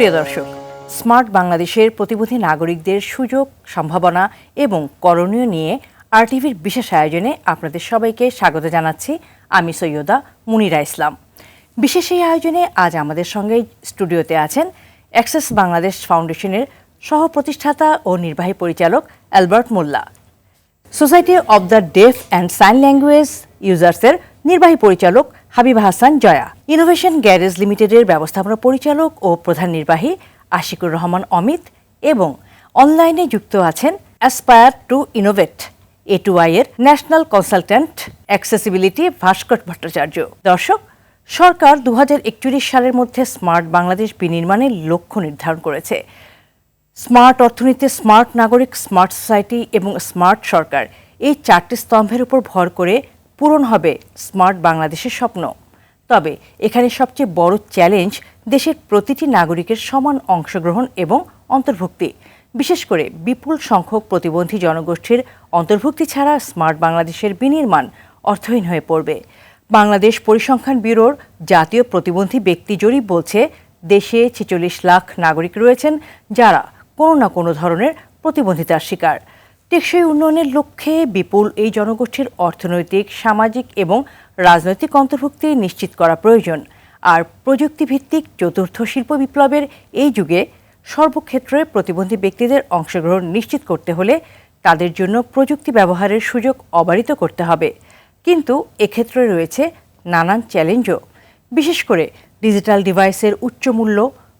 প্রিয় দর্শক, স্মার্ট বাংলাদেশের প্রতিবন্ধী নাগরিকদের সুযোগ, সম্ভাবনা এবং করণীয় নিয়ে আরটিভির বিশেষ আয়োজনে আপনাদের সবাইকে স্বাগত জানাচ্ছি আমি সৈয়দা মুনিরা ইসলাম। বিশেষ এই আয়োজনে আজ আমাদের সঙ্গে স্টুডিওতে আছেন অ্যাক্সেস বাংলাদেশ ফাউন্ডেশনের সহ প্রতিষ্ঠাতা ও নির্বাহী পরিচালক Albert Mollah. Society of the deaf and sign language ইউজার্সের নির্বাহী পরিচালক হাবিব হাসান, জয়া। ইনোভেশন গ্যারেজ লিমিটেডের ব্যবস্থাপনা পরিচালক ও প্রধান নির্বাহী আশিকুর রহমান, অমিত এবং অনলাইনে যুক্ত আছেন aspire to innovate A two এর national consultant accessibility Bhaskar Bhattacharya. দর্শক, সরকার দুহাজার একচল্লিশ সালের মধ্যে স্মার্ট বাংলাদেশ বিনির্মাণের লক্ষ্য নির্ধারণ করেছে। স্মার্ট অর্থনীতি, স্মার্ট নাগরিক, স্মার্ট সোসাইটি এবং স্মার্ট সরকার এই চারটি স্তম্ভের উপর ভর করে পূরণ হবে স্মার্ট বাংলাদেশের স্বপ্ন। তবে এখানে সবচেয়ে বড় চ্যালেঞ্জ দেশের প্রতিটি নাগরিকের সমান অংশগ্রহণ এবং অন্তর্ভুক্তি। বিশেষ করে বিপুল সংখ্যক প্রতিবন্ধী জনগোষ্ঠীর অন্তর্ভুক্তি ছাড়া স্মার্ট বাংলাদেশের বিনির্মাণ অর্থহীন হয়ে পড়বে। বাংলাদেশ পরিসংখ্যান ব্যুরোর জাতীয় প্রতিবন্ধী ব্যক্তি জরিপ বলছে, দেশে ছেচল্লিশ লাখ নাগরিক রয়েছেন যারা কোনো না কোনো ধরনের প্রতিবন্ধিতার শিকার। টেকসই উন্নয়নের লক্ষ্যে বিপুল এই জনগোষ্ঠীর অর্থনৈতিক, সামাজিক এবং রাজনৈতিক অন্তর্ভুক্তি নিশ্চিত করা প্রয়োজন। আর প্রযুক্তিভিত্তিক চতুর্থ শিল্প বিপ্লবের এই যুগে সর্বক্ষেত্রে প্রতিবন্ধী ব্যক্তিদের অংশগ্রহণ নিশ্চিত করতে হলে তাদের জন্য প্রযুক্তি ব্যবহারের সুযোগ অবারিত করতে হবে। কিন্তু এক্ষেত্রে রয়েছে নানান চ্যালেঞ্জও। বিশেষ করে ডিজিটাল ডিভাইসের উচ্চ মূল্য,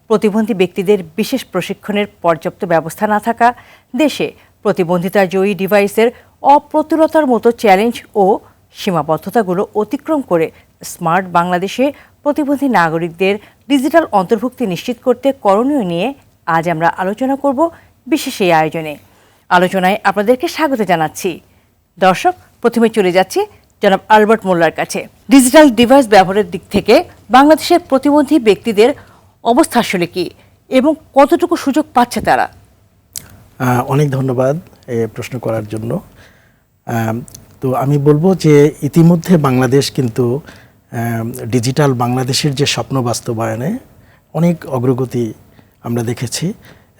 প্রতিবন্ধী ব্যক্তিদের বিশেষ প্রশিক্ষণের পর্যাপ্ত ব্যবস্থা না থাকা, দেশে প্রতিবন্ধিতা জয়ী ডিভাইসের অপ্রতুলতার মতো চ্যালেঞ্জ ও সীমাবদ্ধতাগুলো অতিক্রম করে স্মার্ট বাংলাদেশে প্রতিবন্ধী নাগরিকদের ডিজিটাল অন্তর্ভুক্তি নিশ্চিত করতে করণীয় নিয়ে আজ আমরা আলোচনা করব বিশেষ এই আয়োজনে। আলোচনায় আপনাদেরকে স্বাগত জানাচ্ছি। দর্শক, প্রথমে চলে যাচ্ছি জনাব আলবার্ট মোল্লার কাছে। ডিজিটাল ডিভাইস ব্যবহারের দিক থেকে বাংলাদেশের প্রতিবন্ধী ব্যক্তিদের অবস্থা আসলে কি এবং কতটুকু সুযোগ পাচ্ছে তারা? অনেক ধন্যবাদ প্রশ্ন করার জন্য। তো আমি বলব যে ইতিমধ্যে বাংলাদেশ কিন্তু ডিজিটাল বাংলাদেশের যে স্বপ্ন বাস্তবায়নে অনেক অগ্রগতি আমরা দেখেছি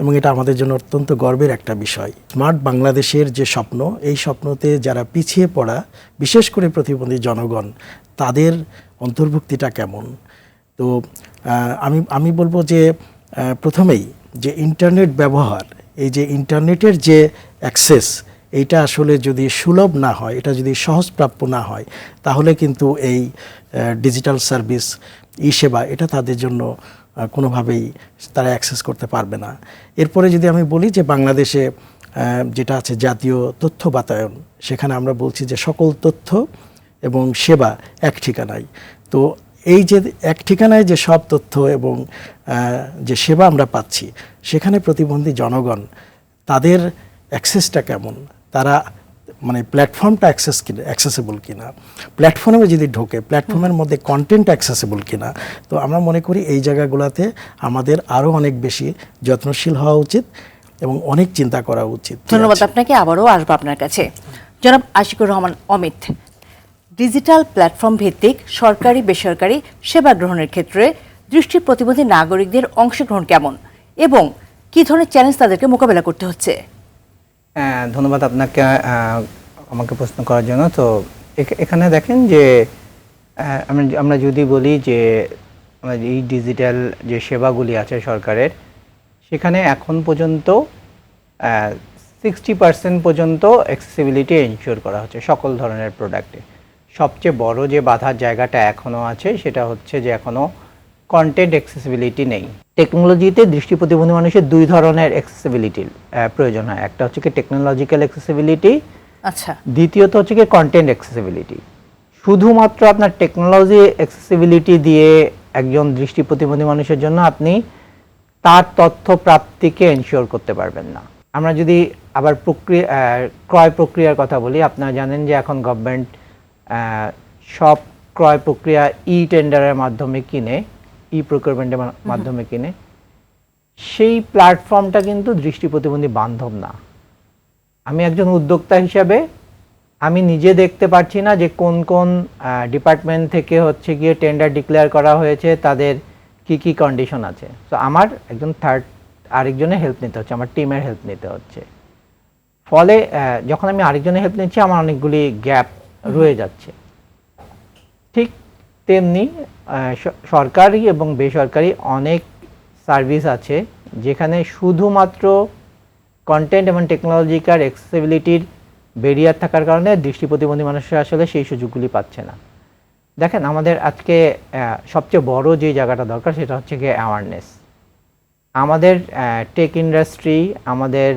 এবং এটা আমাদের জন্য অত্যন্ত গর্বের একটা বিষয়। স্মার্ট বাংলাদেশের যে স্বপ্ন, এই স্বপ্নতে যারা পিছিয়ে পড়া, বিশেষ করে প্রতিবন্ধী জনগণ, তাদের অন্তর্ভুক্তিটা কেমন? তো আমি আমি বলব যে প্রথমেই যে ইন্টারনেট ব্যবহার এই যে ইন্টারনেটের যে অ্যাক্সেস, এইটা আসলে যদি সুলভ না হয়, এটা যদি সহজপ্রাপ্য না হয়, তাহলে কিন্তু এই ডিজিটাল সার্ভিস ই সেবা এটা তাদের জন্য কোনোভাবেই তারা অ্যাক্সেস করতে পারবে না। এরপরে যদি আমি বলি যে বাংলাদেশে যেটা আছে জাতীয় তথ্য বাতায়ন, সেখানে আমরা বলছি যে সকল তথ্য এবং সেবা এক ঠিকানায়। তো এই যে এক ঠিকানায় যে সব তথ্য এবং যে সেবা আমরা পাচ্ছি সেখানে প্রতিবন্ধী জনগণ তাদের অ্যাক্সেসটা কেমন? তারা মানে প্ল্যাটফর্মটা অ্যাক্সেস কিনা অ্যাক্সেসেবল কিনা? প্ল্যাটফর্মে যদি ঢোকে প্ল্যাটফর্মের মধ্যে কন্টেন্ট অ্যাক্সেসেবল কিনা? তো আমরা মনে করি এই জায়গাগুলোতে আমাদের আরও অনেক বেশি যত্নশীল হওয়া উচিত এবং অনেক চিন্তা করা উচিত। ধন্যবাদ আপনাকে আবারও আসব আপনার কাছে। জনাব আশিকুর রহমান অমিত ডিজিটাল প্ল্যাটফর্ম ভিত্তিক সরকারি বেসরকারি সেবা গ্রহণের ক্ষেত্রে দৃষ্টি প্রতিবন্ধী নাগরিকদের অংশগ্রহণ কেমন এবং কি ধরনের চ্যালেঞ্জ তাদেরকে মোকাবেলা করতে হচ্ছে? হ্যাঁ, ধন্যবাদ আপনাকে আমাকে প্রশ্ন করার জন্য। তো এখ- এখানে দেখেন যে আমরা যদি বলি যে এই ডিজিটাল যে সেবাগুলি আছে সরকারের সেখানে এখন পর্যন্ত সিক্সটি পার্সেন্ট পর্যন্ত অ্যাক্সেসিবিলিটি এনশিওর করা হচ্ছে সকল ধরনের প্রোডাক্টে সবচেয়ে বড় যে বাধার জায়গাটা এখনও আছে সেটা হচ্ছে যে এখনও কন্টেন্ট অ্যাক্সেসিবিলিটি নেই। টেকনোলজিতে দৃষ্টি প্রতিবন্ধী মানুষের দুই ধরনের অ্যাক্সেসিবিলিটির প্রয়োজন হয়। একটা হচ্ছে কি টেকনোলজিক্যাল অ্যাক্সেসিবিলিটি আচ্ছা। দ্বিতীয়ত হচ্ছে কি কন্টেন্ট অ্যাক্সেসিবিলিটি শুধুমাত্র আপনার টেকনোলজি অ্যাক্সেসিবিলিটি দিয়ে একজন দৃষ্টি প্রতিবন্ধী মানুষের জন্য আপনি তার তথ্য প্রাপ্তিকে এনশিওর করতে পারবেন না। আমরা যদি আবার প্রক্রিয়া ক্রয় প্রক্রিয়ার কথা বলি আপনারা জানেন যে এখন গভর্নমেন্ট সব ক্রয় প্রক্রিয়া ই টেন্ডারের মাধ্যমে কিনে ই প্রকিউরমেন্টের মাধ্যমে কিনে সেই প্ল্যাটফর্মটা কিন্তু দৃষ্টি প্রতিবন্ধী বান্ধব না। আমি একজন উদ্যোক্তা হিসাবে আমি নিজে দেখতে পাচ্ছি না যে কোন কোন ডিপার্টমেন্ট থেকে হচ্ছে গিয়ে টেন্ডার ডিক্লেয়ার করা হয়েছে তাদের কি কি কন্ডিশন আছে। তো আমার একজন থার্ড আরেকজনের হেল্প নিতে হচ্ছে আমার টিমের হেল্প নিতে হচ্ছে। ফলে যখন আমি আরেকজনের হেল্প নিচ্ছি আমার অনেকগুলি গ্যাপ রয়ে যাচ্ছে। ঠিক তেমনি সরকারি এবং বেসরকারি অনেক সার্ভিস আছে যেখানে শুধুমাত্র কন্টেন্ট এবং টেকনোলজিক্যাল অ্যাক্সেসিবিলিটির ব্যারিয়ার থাকার কারণে দৃষ্টি প্রতিবন্ধী মানুষরা আসলে সেই সুযোগগুলি পাচ্ছে না। দেখেন, আমাদের আজকে সবচেয়ে বড় যে জায়গাটা দরকার সেটা হচ্ছে গিয়ে অ্যাওয়ারনেস আমাদের টেক ইন্ডাস্ট্রি আমাদের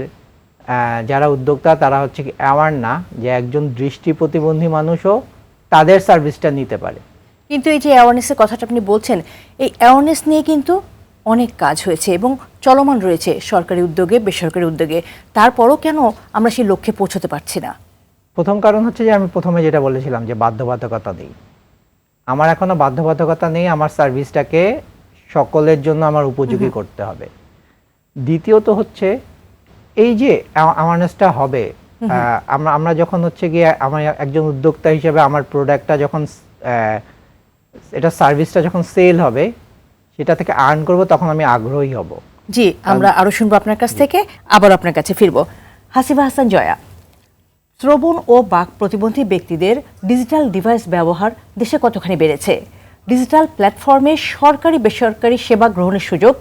যারা উদ্যোক্তা তারা হচ্ছে অ্যাওয়ার না যে একজন দৃষ্টি প্রতিবন্ধী মানুষও তাদের সার্ভিসটা নিতে পারে। কিন্তু এই যে অ্যাওয়ারনেসের কথাটা আপনি বলছেন এই অ্যাওয়ারনেস নিয়ে কিন্তু অনেক কাজ হয়েছে এবং চলমান রয়েছে সরকারি উদ্যোগে বেসরকারি উদ্যোগে। তারপরও কেন আমরা সেই লক্ষ্যে পৌঁছতে পারছি না? প্রথম কারণ হচ্ছে যে আমি প্রথমে যেটা বলেছিলাম যে বাধ্যবাধকতা নেই। আমার এখনও বাধ্যবাধকতা নেই আমার সার্ভিসটাকে সকলের জন্য আমার উপযোগী করতে হবে। দ্বিতীয়ত হচ্ছে এই যে অ্যাওয়ারনেসটা হবে আমরা আমরা যখন হচ্ছে গিয়ে আমার একজন উদ্যোক্তা হিসেবে আমার প্রোডাক্টটা যখন এটা সার্ভিসটা যখন সেল হবে সেটা থেকে আর্ন করব তখন আমি আগ্রহী হব। জি আমরা আরও শুনব আপনার কাছ থেকে আবার আপনার কাছে ফিরবো। হাসিবা হাসান জয়া শ্রবণ ও বাক প্রতিবন্ধী ব্যক্তিদের ডিজিটাল ডিভাইস ব্যবহার দেশে কতখানি বেড়েছে? ডিজিটাল প্ল্যাটফর্মে সরকারি বেসরকারি সেবা গ্রহণের সুযোগ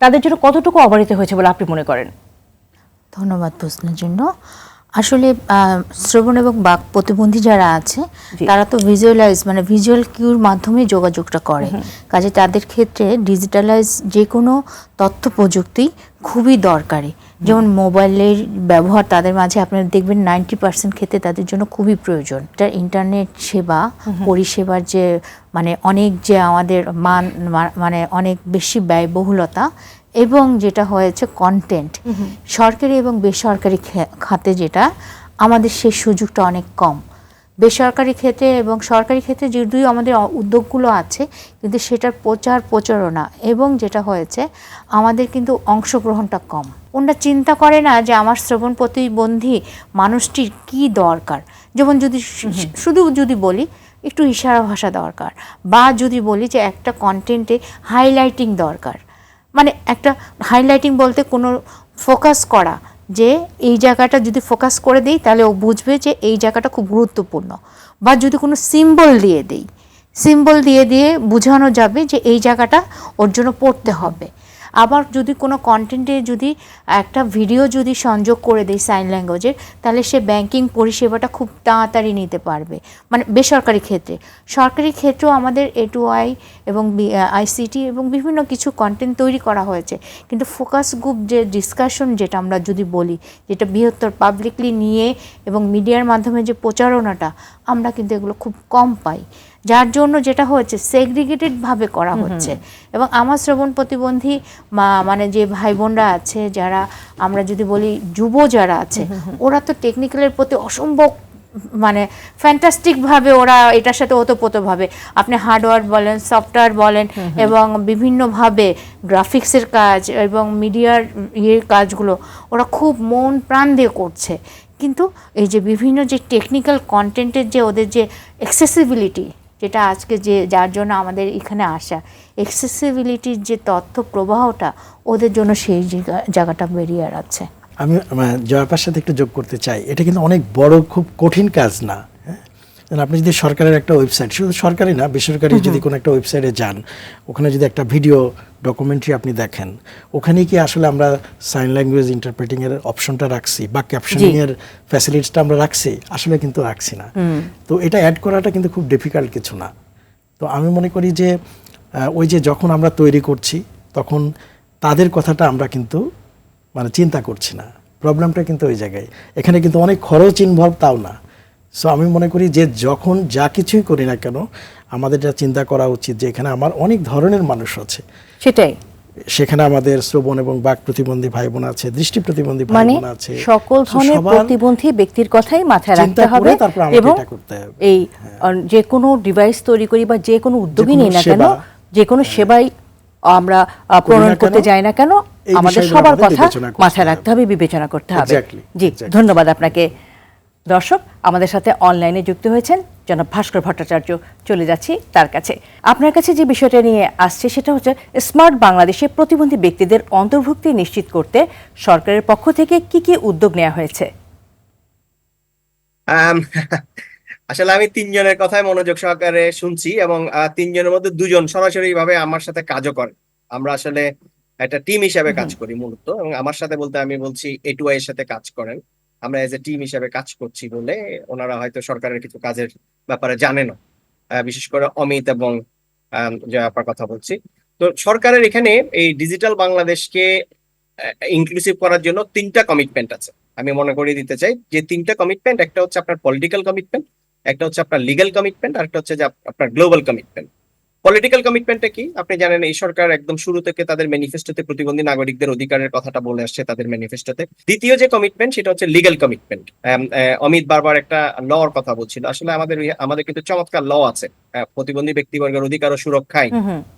তাদের জন্য কতটুকু অবারিত হয়েছে বলে আপনি মনে করেন? ধন্যবাদ প্রশ্নের জন্য। আসলে শ্রবণ এবং বাক প্রতিবন্ধী যারা আছে তারা তো ভিজুয়ালাইজ মানে ভিজুয়াল কিউর মাধ্যমে যোগাযোগটা করে। কাজে তাদের ক্ষেত্রে ডিজিটালাইজ যে কোনো তথ্য প্রযুক্তি খুবই দরকারি। যেমন মোবাইলের ব্যবহার তাদের মাঝে আপনারা দেখবেন নাইনটি পার্সেন্ট ক্ষেত্রে তাদের জন্য খুবই প্রয়োজন। এটা ইন্টারনেট সেবা পরিষেবার যে মানে অনেক যে আমাদের মান মানে অনেক বেশি ব্যয়বহুলতা এবং যেটা হয়েছে কন্টেন্ট সরকারি এবং বেসরকারি খে- খাতে যেটা আমাদের সেই সুযোগটা অনেক কম। বেসরকারি ক্ষেত্রে এবং সরকারি ক্ষেত্রে যদিও আমাদের উদ্যোগগুলো আছে কিন্তু সেটার প্রচার প্রচারণা এবং যেটা হয়েছে আমাদের কিন্তু অংশগ্রহণটা কম। ওনারা চিন্তা করে না যে আমার শ্রবণ প্রতিবন্ধী মানুষটির কি দরকার? যেমন যদি শুধু যদি বলি একটু ইশারা ভাষা দরকার। বা যদি বলি যে একটা কন্টেন্টে হাইলাইটিং দরকার। মানে একটা হাইলাইটিং বলতে কোনো ফোকাস করা যে এই জায়গাটা যদি ফোকাস করে দিই, তাহলে ও বুঝবে যে এই জায়গাটা খুব গুরুত্বপূর্ণ। বা যদি কোনো সিম্বল দিয়ে দিই সিম্বল দিয়ে দিয়ে বোঝানো যাবে যে এই জায়গাটা ওর জন্য পড়তে হবে। আবার যদি কোনো কন্টেন্টে যদি একটা ভিডিও যদি সংযোগ করে দেয় সাইন ল্যাঙ্গুয়েজের তাহলে সে ব্যাংকিং পরিষেবাটা খুব তাড়াতাড়ি নিতে পারবে। মানে বেসরকারি ক্ষেত্রে। সরকারি ক্ষেত্রেও আমাদের এ টু আই এবং আইসিটি এবং বিভিন্ন কিছু কন্টেন্ট তৈরি করা হয়েছে। কিন্তু ফোকাস গ্রুপ যে ডিসকাশন যেটা আমরা যদি বলি, যেটা বৃহত্তর পাবলিকলি নিয়ে এবং মিডিয়ার মাধ্যমে যে প্রচারণাটা, আমরা কিন্তু এগুলো খুব কম পাই। যার জন্য যেটা হচ্ছে সেগ্রিগেটেড ভাবে করা হচ্ছে। এবং আমার শ্রবণ প্রতিবন্ধী মা- মানে যে ভাই বোনরা আছে যারা আমরা যদি বলি যুব যারা আছে ওরা তো টেকনিক্যালের প্রতি অসম্ভব মানে ফ্যান্টাস্টিক ভাবে ওরা এটার সাথে ওতপ্রোতভাবে আপনি হার্ডওয়্যার বলেন সফটওয়্যার বলেন এবং বিভিন্নভাবে গ্রাফিক্সের কাজ এবং মিডিয়ার ইয়ের কাজগুলো ওরা খুব মন প্রাণ দিয়ে করছে। কিন্তু এই যে বিভিন্ন যে টেকনিক্যাল কন্টেন্টের যে ওদের যে অ্যাক্সেসিবিলিটি যেটা আজকে যে, যার জন্য আমাদের এখানে আসা। এক্সেসিবিলিটির যে তথ্য প্রবাহটা, ওদের জন্য সেই জায়গা- জায়গাটা বেরিয়ে আছে আমি জয়াপার সাথে একটু যোগ করতে চাই, এটা কিন্তু অনেক বড়, খুব কঠিন কাজ না। আপনি যদি সরকারের একটা ওয়েবসাইট শুধু সরকারি না বেসরকারি যদি কোনো একটা ওয়েবসাইটে যান ওখানে যদি একটা ভিডিও ডকুমেন্টারি আপনি দেখেন ওখানে কি আসলে আমরা সাইন ল্যাঙ্গুয়েজ ইন্টারপ্রেটিং এর অপশনটা রাখছি বা ক্যাপশনিং এর ফ্যাসিলিটিসটা আমরা রাখছি? আসলে কিন্তু রাখছি না। তো এটা অ্যাড করাটা কিন্তু খুব ডিফিকাল্ট কিছু না। তো আমি মনে করি যে ওই যে যখন আমরা তৈরি করছি তখন তাদের কথাটা আমরা কিন্তু মানে চিন্তা করছি না। প্রবলেমটা কিন্তু ওই জায়গায়। এখানে কিন্তু অনেক খরচ ইনভলভ তাও না। সো আমি মনে করি যে যখন যা কিছুই করি না কেন আমাদের যা চিন্তা করা উচিত যে এখানে আমার অনেক ধরনের মানুষ আছে। সেটাই। সেখানে আমাদের শ্রবণ এবং বাক প্রতিবন্ধী ভাই বোন আছে দৃষ্টি প্রতিবন্ধী ভাই মানে বোন আছে। সকল ধরনের প্রতিবন্ধী ব্যক্তির কথাই মাথায় রাখতে হবে এবং। এই আহ, যে কোনো ডিভাইস তৈরি করি বা যে কোনো উদ্যোগই নিই না কেন যে কোনো সেবাই আমরা প্রণয়ন করতে যাই না কেন আমাদের সবার কথা মাথায় রাখতে হবে বিবেচনা করতে হবে। জি ধন্যবাদ আপনাকে। দর্শক আমাদের সাথে অনলাইনে যুক্ত হয়েছেন জনাব ভাস্কর ভট্টাচার্য। চলে যাচ্ছি তার কাছে। আপনার কাছে যে বিষয়টা নিয়ে আসছে সেটা হচ্ছে স্মার্ট বাংলাদেশে প্রতিবন্ধী ব্যক্তিদের অন্তর্ভুক্তি নিশ্চিত করতে সরকারের পক্ষ থেকে কি কি উদ্যোগ নেওয়া হয়েছে? আসলে আমি তিনজনের কথায় মনোযোগ সহকারে শুনছি এবং তিনজনের মধ্যে দুজন সরাসরি ভাবে আমার সাথে কাজও করে। আমরা আসলে একটা টিম হিসাবে কাজ করি মূলত এবং আমার সাথে বলতে আমি বলছি এটুআই এর সাথে কাজ করেন। আমরা এজ এ টিম হিসাবে কাজ করছি বলে ওনারা হয়তো সরকারের কিছু কাজের ব্যাপারে জানেনও। আহ, বিশেষ করে অমিত এবং আপনার কথা বলছি। তো সরকারের এখানে এই ডিজিটাল বাংলাদেশকে ইনক্লুসিভ করার জন্য তিনটা কমিটমেন্ট আছে। আমি মনে করিয়ে দিতে চাই যে তিনটা কমিটমেন্ট একটা হচ্ছে আপনার পলিটিক্যাল কমিটমেন্ট একটা হচ্ছে আপনার লিগ্যাল কমিটমেন্ট আর একটা হচ্ছে যে আপনার গ্লোবাল কমিটমেন্ট পলিটিক্যাল কমিটমেন্টটা কি? আপনি জানেন এই সরকার একদম শুরু থেকে তাদের ম্যানিফেস্টোতে প্রতিবন্ধী নাগরিকদের অধিকারের কথাটা বলে আসছে তাদের ম্যানিফেস্টোতে দ্বিতীয় যে কমিটমেন্ট সেটা হচ্ছে লিগ্যাল কমিটমেন্ট অমিত বারবার একটা ল এর কথা বলছিল। আসলে আমাদের আমাদের কিন্তু চমৎকার ল আছে। প্রতিবন্ধী ব্যক্তিবর্গের অধিকার ও সুরক্ষায়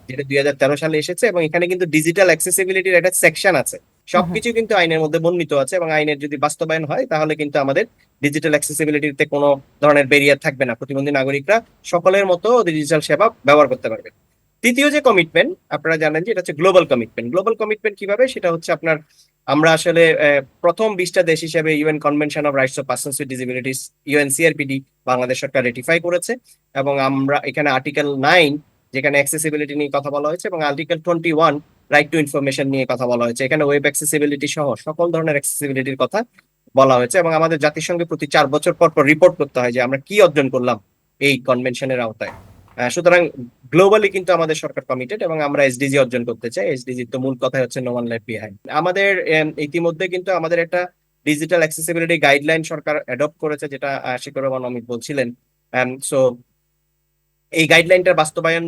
যেটা দুই হাজার তেরো সালে এসেছে এবং এখানে কিন্তু ডিজিটাল অ্যাক্সেসিবিলিটির একটা সেকশন আছে। সবকিছু কিন্তু আইনের মধ্যে বর্ণিত আছে এবং আইনের যদি বাস্তবায়ন হয়, তাহলে কিন্তু আমাদের ডিজিটাল অ্যাক্সেসিবিলিটিতে কোনো ধরনের ব্যারিয়ার থাকবে না। প্রতিবন্ধী নাগরিকরা সকলের মতো ডিজিটাল সেবা ব্যবহার করতে পারবে। তৃতীয় যে কমিটমেন্ট আপনারা জানেন যে এটা হচ্ছে গ্লোবাল কমিটমেন্ট গ্লোবাল কমিটমেন্ট কীভাবে? সেটা হচ্ছে আপনার, আমরা আসলে প্রথম বিশটা দেশ হিসেবে UN convention of rights of persons with disabilities UNCRPD Bangladesh Sarkar ratify করেছে এবং আমরা এখানে আর্টিকেল নাইন যেখানে অ্যাক্সেসিবিলিটি নিয়ে কথা বলা হয়েছে এবং article twenty one right to information নিয়ে কথা বলা হয়েছে। এখানে ওয়েব অ্যাক্সেসিবিলিটি সহ সকল ধরনের অ্যাক্সেসিবিলিটির কথা বলা হয়েছে এবং আমাদের জাতিসংঘে প্রতি চার বছর পর পর রিপোর্ট করতে হয় যে আমরা কি অর্জন করলাম এই কনভেনশনের আওতায়। সুতরাং গ্লোবালি কিন্তু আমাদের সরকার কমিটেড এবং আমরা এসডিজি অর্জন করতে চাই। এসডিজি তো মূল কথা হচ্ছে নো ওয়ান লাইফ বিহাইন্ড আমাদের ইতিমধ্যে কিন্তু আমাদের একটা ডিজিটাল অ্যাক্সেসিবিলিটি গাইডলাইন সরকার অ্যাডপ্ট করেছে যেটা শিখর রহমান অমিত বলছিলেন। সো এই গাইডলাইনটার বাস্তবায়ন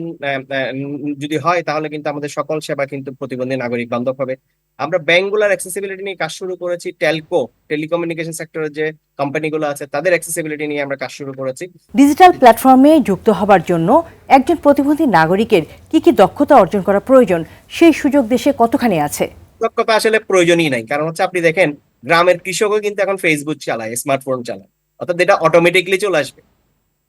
যদি হয় তাহলে কিন্তু আমাদের সকল সেবা কিন্তু প্রতিবন্ধী নাগরিক বান্ধব হবে। আমরা ব্যাংকগুলোর অ্যাক্সেসিবিলিটি নিয়ে কাজ শুরু করেছি টেলকো টেলিকমিউনিকেশন সেক্টরের যে কোম্পানিগুলো আছে তাদের অ্যাক্সেসিবিলিটি নিয়ে আমরা কাজ শুরু করেছি। ডিজিটাল প্ল্যাটফর্মে যুক্ত হবার জন্য একজন প্রতিবন্ধী নাগরিকের কি কি দক্ষতা অর্জন করা প্রয়োজন সেই সুযোগ দেশে কতখানি আছে? দক্ষতা আসলে প্রয়োজনই নাই কারণ হচ্ছে আপনি দেখেন গ্রামের কৃষকও কিন্তু এখন ফেসবুক চালায় স্মার্টফোন চালায় অর্থাৎ এটা অটোমেটিকলি চলে আসবে।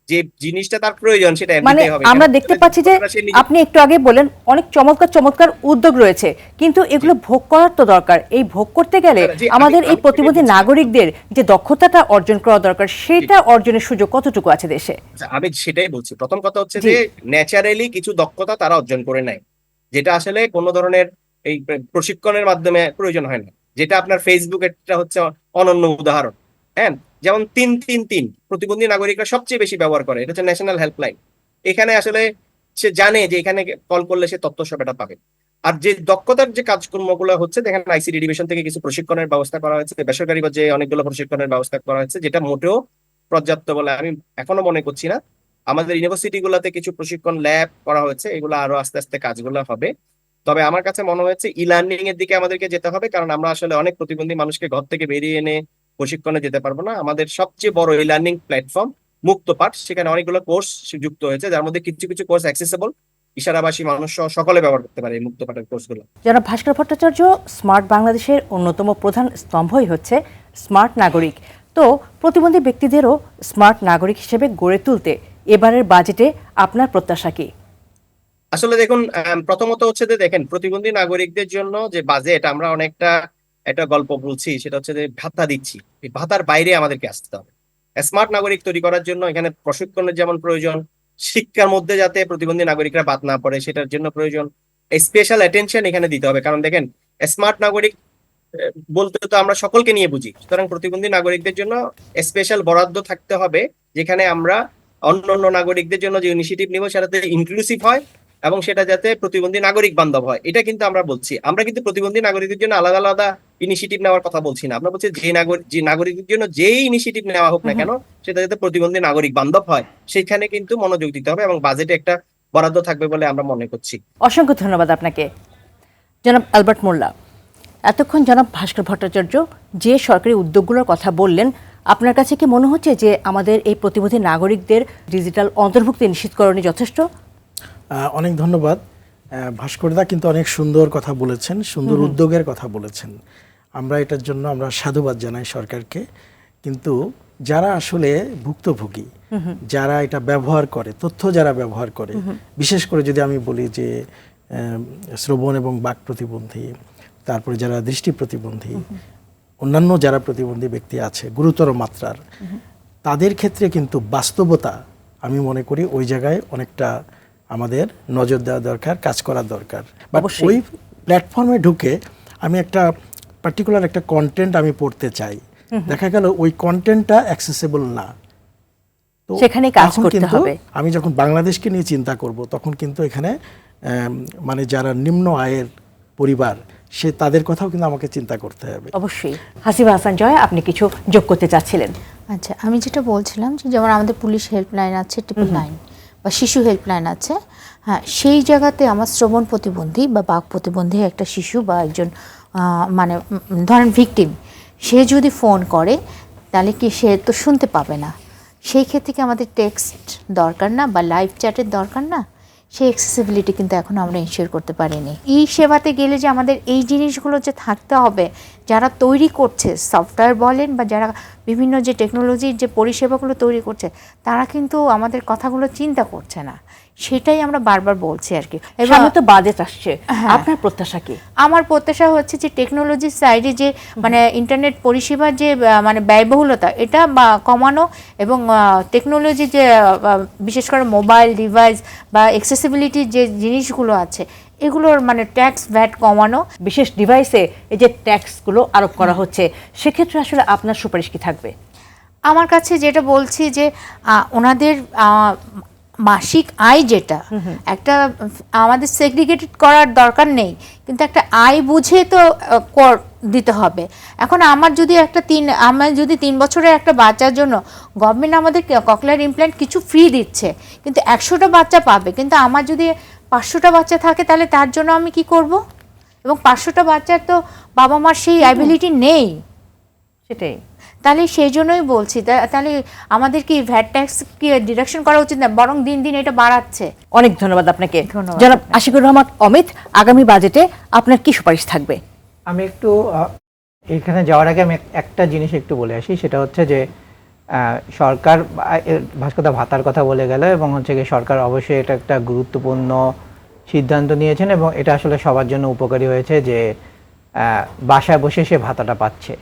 যে জিনিসটা তার প্রয়োজন সেটা মানে আমরা দেখতে পাচ্ছি যে আপনি একটু আগে বলেন অনেক চমৎকার চমৎকার উদ্যোগ রয়েছে। কিন্তু এগুলো ভোগ করার তো দরকার। এই ভোগ করতে গেলে আমাদের এই প্রতিবন্ধী নাগরিকদের যে দক্ষতাটা অর্জন করা দরকার সেটা অর্জনের সুযোগ কতটুকু আছে দেশে? আচ্ছা, আমি সেটাই বলছি। প্রথম কথা হচ্ছে যে ন্যাচারালি কিছু দক্ষতা তারা অর্জন করে নেয়। যেটা আসলে কোনো ধরনের এই প্রশিক্ষণের মাধ্যমে প্রয়োজন হয় না। যেটা আপনার ফেসবুক একটা হচ্ছে অনন্য উদাহরণ। হ্যাঁ? যেমন তিন তিন তিন, প্রতিবন্ধী নাগরিকরা সবচেয়ে বেশি ব্যবহার করে, এটা হচ্ছে ন্যাশনাল হেল্পলাইন এখানে আসলে সে জানে যে এখানে কল করলে সে তথ্য সেবাটা পাবে। আর যে দক্ষতার যে কাজকর্মগুলো হচ্ছে, দেখেন আইসিডি ডিভিশন থেকে কিছু প্রশিক্ষণের ব্যবস্থা করা হয়েছে, বেসরকারি যে অনেকগুলো প্রশিক্ষণের ব্যবস্থা করা হয়েছে, যেটা মোটেও পর্যাপ্ত বলে আমি এখনও মনে করছি না। আমাদের ইউনিভার্সিটি গুলাতে কিছু প্রশিক্ষণ ল্যাব করা হয়েছে, এগুলো আরও আস্তে আস্তে কাজগুলো হবে। তবে আমার কাছে মনে হয়েছে ই লার্নিং এর দিকে আমাদেরকে যেতে হবে, কারণ আমরা আসলে অনেক প্রতিবন্ধী মানুষকে ঘর থেকে বেরিয়ে এনে প্রশিক্ষণে যেতে পারব না। আমাদের সবচেয়ে বড় ই লার্নিং প্ল্যাটফর্ম মুক্ত পাঠ সেখানে অনেকগুলো কোর্স যুক্ত হয়েছে যার মধ্যে কিছু কিছু কোর্স অ্যাক্সেসেবল ইশারাভাষী মানুষ সকলে ব্যবহার করতে পারে এই মুক্ত পাঠের কোর্সগুলো জনাব ভাস্কর ভট্টাচার্য স্মার্ট বাংলাদেশের অন্যতম প্রধান স্তম্ভই হচ্ছে স্মার্ট নাগরিক। তো প্রতিবন্ধী ব্যক্তিদেরও স্মার্ট নাগরিক হিসেবে গড়ে তুলতে এবারের বাজেটে আপনার প্রত্যাশা কি? আসলে দেখুন প্রথমত হচ্ছে যে দেখেন প্রতিবন্ধী নাগরিকদের জন্য যে বাজেট আমরা অনেকটা একটা গল্প বলছি, সেটা হচ্ছে যে ভাতা দিচ্ছি। এই ভাতার বাইরে আমাদেরকে আসতে হবে। স্মার্ট নাগরিক তৈরি করার জন্য এখানে প্রশিক্ষণের যেমন প্রয়োজন, শিক্ষার মধ্যে যাতে প্রতিবন্ধী নাগরিকরা বাদ না পড়ে, সেটার জন্য প্রয়োজন। স্পেশাল অ্যাটেনশন এখানে দিতে হবে, কারণ দেখেন স্মার্ট নাগরিক বলতে তো আমরা সকলকে নিয়ে বুঝি। সুতরাং প্রতিবন্ধী নাগরিকদের জন্য স্পেশাল বরাদ্দ থাকতে হবে, যেখানে আমরা অন্য অন্য নাগরিকদের জন্য যে ইনিশিয়েটিভ নিব, সেটাতে ইনক্লুসিভ হয় এবং সেটা যাতে প্রতিবন্ধী নাগরিক বান্ধব হয়। এটা কিন্তু আমরা বলছি। আমরা কিন্তু প্রতিবন্ধী নাগরিকদের জন্য আলাদা আলাদা ইনিশিয়েটিভ নেওয়ার কথা বলছি না। আমরা বলছি যে নাগরিক যে নাগরিকদের জন্য যেই ইনিশিয়েটিভ নেওয়া হোক না কেন সেটা যাতে প্রতিবন্ধী নাগরিক বান্ধব হয় সেখানে কিন্তু মনোযোগ দিতে হবে এবং বাজেটে একটা বরাদ্দ থাকবে বলে আমরা মনে করছি। অসংখ্য ধন্যবাদ আপনাকে। জনাব অ্যালবার্ট মোল্লা এতক্ষণ জনাব ভাস্কর ভট্টাচার্য যে সরকারি উদ্যোগগুলোর কথা বললেন আপনার কাছে কি মনে হচ্ছে যে আমাদের এই প্রতিবন্ধী নাগরিকদের ডিজিটাল অন্তর্ভুক্তি নিশ্চিতকরণে যথেষ্ট? আহ, অনেক ধন্যবাদ। আহ, ভাস্করদা কিন্তু অনেক সুন্দর কথা বলেছেন সুন্দর উদ্যোগের কথা বলেছেন। আমরা এটার জন্য আমরা সাধুবাদ জানাই সরকারকে কিন্তু যারা আসলে ভুক্তভোগী যারা এটা ব্যবহার করে তথ্য যারা ব্যবহার করে বিশেষ করে যদি আমি বলি যে শ্রবণ এবং বাক প্রতিবন্ধী তারপরে যারা দৃষ্টি প্রতিবন্ধী অন্যান্য যারা প্রতিবন্ধী ব্যক্তি আছে গুরুতর মাত্রার তাদের ক্ষেত্রে কিন্তু বাস্তবতা আমি মনে করি ওই জায়গায় অনেকটা আমাদের নজর দেওয়া দরকার কাজ করা দরকার অবশ্যই। ওই প্ল্যাটফর্মে ঢুকে আমি একটা পার্টিকুলার একটা কন্টেন্ট আমি পড়তে চাই। দেখা গেল ওই কন্টেন্টটা অ্যাক্সেসেবল না। তো সেখানে কাজ করতে হবে। আমি যখন বাংলাদেশকে নিয়ে চিন্তা করব তখন কিন্তু এখানে মানে যারা নিম্ন আয়ের পরিবার সে তাদের কথাও কিন্তু আমাকে চিন্তা করতে হবে। অবশ্যই। হাসিবা হাসান জয় আপনি কিছু যোগ করতে চাচ্ছিলেন। আচ্ছা আমি যেটা বলছিলাম যে যেমন আমাদের পুলিশ হেল্পলাইন আছে ট্রিপল নাইন বা শিশু হেল্পলাইন আছে। হ্যাঁ সেই জায়গাতে আমার শ্রবণ প্রতিবন্ধী বা বাক প্রতিবন্ধী একটা শিশু বা একজন মানে ধরেন ভিকটিম সে যদি ফোন করে, তাহলে কি সে তো শুনতে পাবে না? সেই ক্ষেত্রে কি আমাদের টেক্সট দরকার না বা লাইভ চ্যাটের দরকার না? সেই অ্যাক্সেসিবিলিটি কিন্তু এখন আমরা ইনশিওর করতে পারিনি। ই সেবাতে গেলে যে আমাদের এই জিনিসগুলো যে থাকতে হবে, যারা তৈরি করছে সফটওয়্যার বলেন বা যারা বিভিন্ন যে টেকনোলজির যে পরিষেবাগুলো তৈরি করছে, তারা কিন্তু আমাদের কথাগুলো চিন্তা করছে না। সেটাই আমরা বারবার বলছি আর কি। এবং সামনে তো বাজেট আসছে। হ্যাঁ। আপনার প্রত্যাশা কি? আমার প্রত্যাশা হচ্ছে যে টেকনোলজির সাইডে যে মানে ইন্টারনেট পরিষেবার যে মানে ব্যয়বহুলতা এটা কমানো এবং টেকনোলজি যে বিশেষ করে মোবাইল ডিভাইস বা অ্যাক্সেসিবিলিটির যে জিনিসগুলো আছে এগুলোর মানে ট্যাক্স ভ্যাট কমানো। বিশেষ ডিভাইসে এই যে ট্যাক্সগুলো আরোপ করা হচ্ছে সেক্ষেত্রে আসলে আপনার সুপারিশ কি থাকবে? আমার কাছে যেটা বলছি যে ওনাদের মাসিক আয় যেটা একটা আমাদের সেগ্রিগেটেড করার দরকার নেই কিন্তু একটা আয় বুঝে তো কর দিতে হবে। এখন আমার যদি একটা তিন আমার যদি তিন বছরের একটা বাচ্চার জন্য গভর্নমেন্ট আমাদের ককলার ইমপ্ল্যান্ট কিছু ফ্রি দিচ্ছে কিন্তু একশোটা বাচ্চা পাবে কিন্তু আমার যদি পাঁচশোটা বাচ্চা থাকে তাহলে তার জন্য আমি কি করব? এবং পাঁচশোটা বাচ্চার তো বাবা মার সেই অ্যাবিলিটি নেই। সেটাই। তাহলে সেই জন্যই বলছি তা- তাহলে আমাদের কি ভ্যাট ট্যাক্স কি ডিডাকশন করা উচিত না বরং দিন দিন এটা বাড়াচ্ছে। অনেক ধন্যবাদ আপনাকে। ধন্যবাদ। জনাব আশিকুর রহমান অমিত আগামী বাজেটে আপনার কি সুপারিশ থাকবে? আমি একটু এখানে যাওয়ার আগে আমি একটা জিনিস একটু বলে আসি সেটা হচ্ছে যে আহ, সরকার এর ভাতার কথা বলে গেল এবং হচ্ছে গিয়ে সরকার অবশ্যই এটা একটা গুরুত্বপূর্ণ সিদ্ধান্ত নিয়েছেন এবং এটা আসলে সবার জন্য উপকারী হয়েছে যে আহ, বাসায় বসে সে ভাতাটা পাচ্ছে।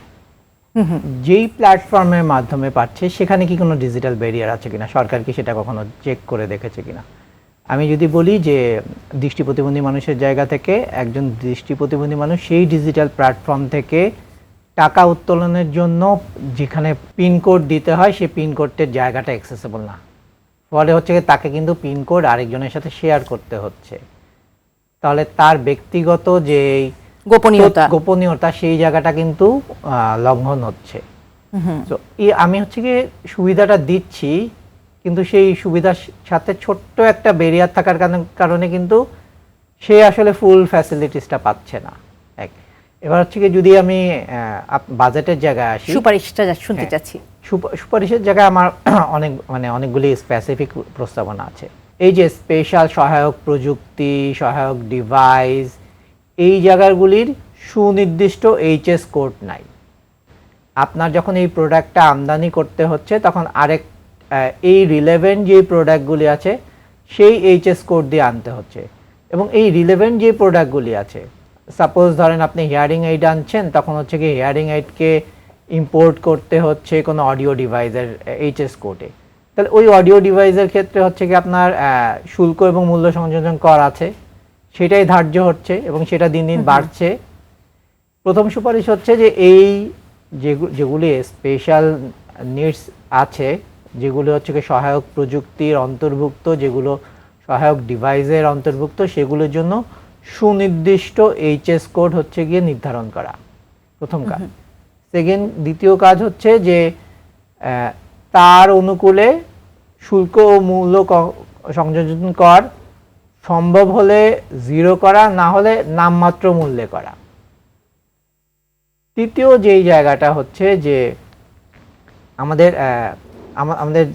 যেই প্ল্যাটফর্মের মাধ্যমে পাচ্ছে, সেখানে কি কোনো ডিজিটাল ব্যারিয়ার আছে কিনা? সরকার কি সেটা কখনো চেক করে দেখেছে কিনা? আমি যদি বলি যে দৃষ্টি প্রতিবন্ধী মানুষের জায়গা থেকে একজন দৃষ্টি প্রতিবন্ধী মানুষ সেই ডিজিটাল প্ল্যাটফর্ম থেকে টাকা উত্তোলনের জন্য যেখানে পিনকোড দিতে হয়, সেই পিনকোডের জায়গাটা অ্যাক্সেসেবল না। ফলে হচ্ছে তাকে কিন্তু পিনকোড আরেকজনের সাথে শেয়ার করতে হচ্ছে। তাহলে তার ব্যক্তিগত যে গোপনীয়তা। গোপনীয়তা সেই জায়গাটা কিন্তু লঙ্ঘন হচ্ছে। তো এই আমি হচ্ছে কি সুবিধাটা দিচ্ছি কিন্তু সেই সুবিধার সাথে ছোট্ট একটা ব্যারিয়ার থাকার কারণে- কারণে কিন্তু সে আসলে ফুল ফ্যাসিলিটিসটা পাচ্ছে না। এক এবার হচ্ছে কি যদি আমি বাজেটের জায়গায় আসি সুপারিশটা শুনতে হ্যাঁ। চাচ্ছি। সুপারিশের জায়গায় আমার অনেক মানে অনেকগুলি স্পেসিফিক প্রস্তাবনা আছে। এই যে স্পেশাল সহায়ক প্রযুক্তি সহায়ক ডিভাইস এই জায়গাগুলির সুনির্দিষ্ট এইচএস কোড নাই। আপনার যখন এই প্রোডাক্টটা আমদানি করতে হচ্ছে, তখন আরেক এই রিলেভেন্ট যে প্রোডাক্টগুলি আছে, সেই এইচএস কোড দিয়ে আনতে হচ্ছে। এবং এই রিলেভেন্ট যে প্রোডাক্টগুলি আছে সাপোজ ধরেন আপনি হিয়ারিং এইড আনছেন, তখন হচ্ছে কি হিয়ারিং এইডকে ইম্পোর্ট করতে হচ্ছে কোনো অডিও ডিভাইসের এইচএস কোডে তাহলে ওই অডিও ডিভাইসের ক্ষেত্রে হচ্ছে কি আপনার শুল্ক এবং মূল্য সংযোজন কর আছে। সেটাই ধার্য হচ্ছে এবং সেটা দিন দিন বাড়ছে। প্রথম সুপারিশ হচ্ছে যে এই যেগু- যেগুলি স্পেশাল নিডস আছে যেগুলো হচ্ছে কি সহায়ক প্রযুক্তির অন্তর্ভুক্ত যেগুলো সহায়ক ডিভাইসের অন্তর্ভুক্ত সেগুলোর জন্য সুনির্দিষ্ট এইচএস কোড হচ্ছে গিয়ে নির্ধারণ করা। প্রথম কাজ। সেকেন্ড দ্বিতীয় কাজ হচ্ছে যে তার অনুকূলে শুল্ক ও মূল্য সংযোজন কর সম্ভব হলে জিরো করা, না হলে নামমাত্র মূল্যে করা। তৃতীয় যেই জায়গাটা হচ্ছে যে আমাদের আমাদের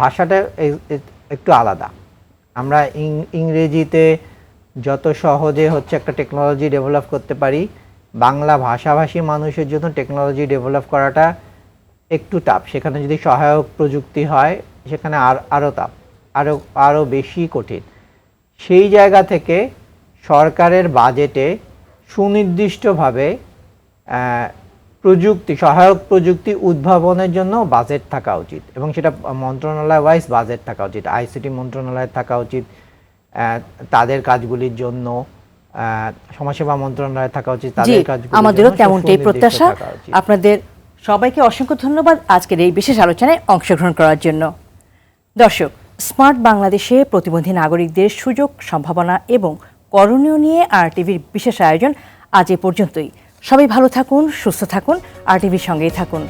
ভাষাটা একটু আলাদা। আমরা ইংরেজিতে যত সহজে হচ্ছে একটা টেকনোলজি ডেভেলপ করতে পারি, বাংলা ভাষাভাষী মানুষের জন্য টেকনোলজি ডেভেলপ করাটা একটু টাফ সেখানে যদি সহায়ক প্রযুক্তি হয়, সেখানে আর আরও তাপ আরও আরও বেশি কঠিন। সেই জায়গা থেকে সরকারের বাজেটে সুনির্দিষ্টভাবে প্রযুক্তি সহায়ক প্রযুক্তি উদ্ভাবনের জন্য বাজেট থাকা উচিত এবং সেটা মন্ত্রণালয় ওয়াইজ বাজেট থাকা উচিত। আইসিটি মন্ত্রণালয়ের থাকা উচিত তাদের কাজগুলির জন্য সমাজসেবা মন্ত্রণালয়ে থাকা উচিত তাদের কাজগুলির আমাদেরও তেমনটাই প্রত্যাশা। আপনাদের সবাইকে অসংখ্য ধন্যবাদ আজকের এই বিশেষ আলোচনায় অংশগ্রহণ করার জন্য। দর্শক স্মার্ট বাংলাদেশে প্রতিবন্ধী নাগরিকদের সুযোগ, সম্ভাবনা এবং করণীয় নিয়ে আর টিভির বিশেষ আয়োজন আজ এ পর্যন্তই। সবাই ভালো থাকুন, সুস্থ থাকুন আর টিভির সঙ্গেই থাকুন।